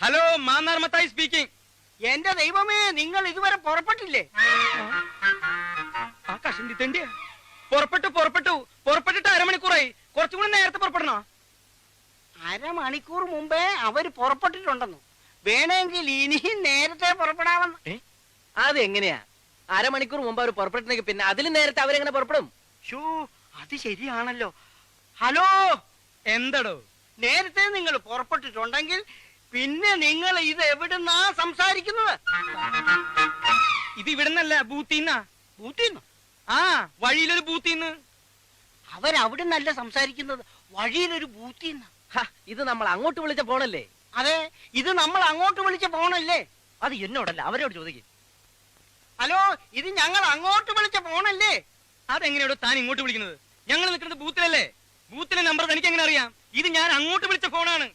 Hello മാന്നാർമത്തായി speaking എന്റെ ദൈവമേ നിങ്ങൾ ഇതുവരെ പുറപ്പെട്ടില്ലേ? ആ കഷണ്ടി തെണ്ടിയ. പുറപ്പെട്ടു പുറപ്പെട്ടു. പുറപ്പെട്ടിട്ട് അരമണിക്കൂറായി. കുറച്ചും കൂടി നേരത്തെ പുറപ്പെടണോ? അരമണിക്കൂർ മുമ്പേ അവർ പുറപ്പെട്ടിട്ടുണ്ടെന്നു. വേണമെങ്കിൽ ഇനിയും നേരത്തെ പുറപ്പെടാമെന്ന്. അതെങ്ങനെയാ അരമണിക്കൂർ മുമ്പ് അവർ പുറപ്പെട്ടെങ്കിൽ പിന്നെ അതിലും നേരത്തെ അവരെങ്ങനെ പുറപ്പെടും? ഷോ അത് ശരിയാണല്ലോ. ഹലോ എന്തടോ നേരത്തെ നിങ്ങൾ പുറപ്പെട്ടിട്ടുണ്ടെങ്കിൽ പിന്നെ നിങ്ങൾ ഇത് എവിടുന്നാ സംസാരിക്കുന്നത്? ഇത് ഇവിടുന്നല്ല ബൂത്തിന്നാ. ബൂത്തിന്ന്? ആ വഴിയിലൊരു ബൂത്തിന്ന്. അവരവിടുന്നല്ല സംസാരിക്കുന്നത്? വഴിയിലൊരു ബൂത്തിന്ന്. ഇത് നമ്മൾ അങ്ങോട്ട് വിളിച്ച പോണല്ലേ അതെ ഇത് നമ്മൾ അങ്ങോട്ട് വിളിച്ച പോണല്ലേ അത് എന്നോടല്ല അവരോട് ചോദിക്കും. ഹലോ ഇത് ഞങ്ങൾ അങ്ങോട്ട് വിളിച്ച പോണല്ലേ അതെങ്ങനെയോ താൻ ഇങ്ങോട്ട് വിളിക്കുന്നത്? ഞങ്ങൾ നിൽക്കുന്നത് ബൂത്തിലല്ലേ? ബൂത്തിലെ നമ്പർ തനിക്ക് എങ്ങനെ അറിയാം? ഇത് ഞാൻ അങ്ങോട്ട് വിളിച്ച ഫോണാണ്.